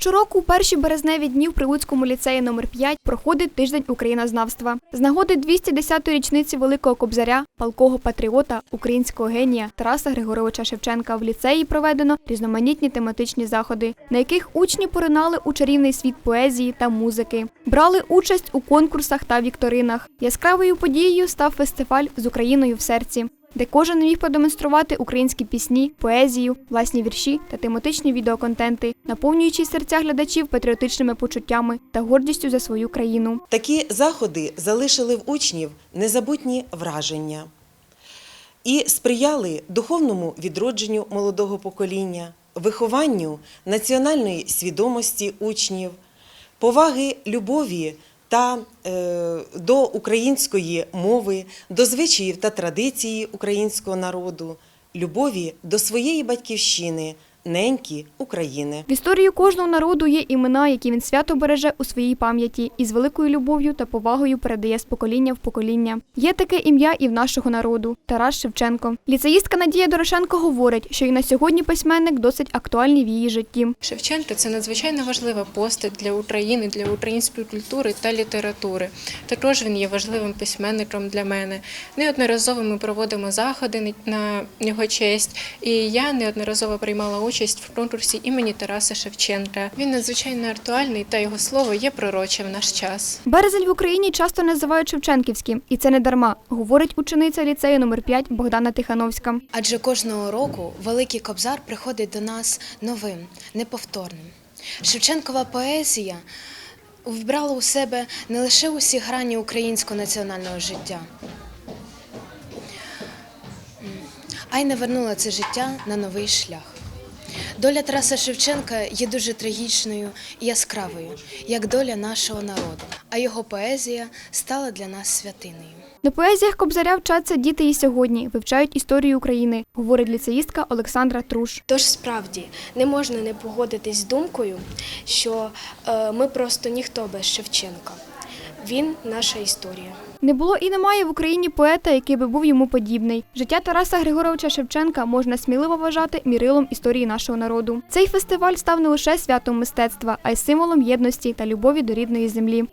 Щороку у перші березневі дні в Прилуцькому ліцеї номер 5 проходить тиждень українознавства. З нагоди 210-ї річниці Великого Кобзаря, палкого патріота, українського генія Тараса Григоровича Шевченка в ліцеї проведено різноманітні тематичні заходи, на яких учні поринали у чарівний світ поезії та музики, брали участь у конкурсах та вікторинах. Яскравою подією став фестиваль з Україною в серці де кожен міг продемонструвати українські пісні, поезію, власні вірші та тематичні відеоконтенти, наповнюючи серця глядачів патріотичними почуттями та гордістю за свою країну. Такі заходи залишили в учнів незабутні враження і сприяли духовному відродженню молодого покоління, вихованню національної свідомості учнів, поваги любові та е, до української мови, до звичаїв та традиції українського народу, любові до своєї батьківщини, неньки України. В історії кожного народу є імена, які він свято береже у своїй пам'яті і з великою любов'ю та повагою передає з покоління в покоління. Є таке ім'я і в нашого народу Тарас Шевченко. Ліцеїстка Надія Дорошенко говорить, що і на сьогодні письменник досить актуальний в її житті. Шевченко це надзвичайно важлива постать для України, для української культури та літератури. Також він є важливим письменником для мене. Неодноразово ми проводимо заходи на його честь, і я неодноразово приймала участь в конкурсі імені Тараса Шевченка. Він надзвичайно актуальний, та його слово є пророче в наш час. Березень в Україні часто називають Шевченківським, і це не дарма, говорить учениця ліцею номер 5 Богдана Тихановська. Адже кожного року Великий Кобзар приходить до нас новим, неповторним. Шевченкова поезія вбрала у себе не лише усі грані українського національного життя, а й навернула це життя на новий шлях. Доля Тараса Шевченка є дуже трагічною і яскравою, як доля нашого народу, а його поезія стала для нас святиною. На поезіях Кобзаря вчаться діти і сьогодні, вивчають історію України, говорить ліцеїстка Олександра Труш. Тож справді не можна не погодитись з думкою, що е, ми просто ніхто без Шевченка. Він наша історія. Не було і немає в Україні поета, який би був йому подібний. Життя Тараса Григоровича Шевченка можна сміливо вважати мірилом історії нашого народу. Цей фестиваль став не лише святом мистецтва, а й символом єдності та любові до рідної землі.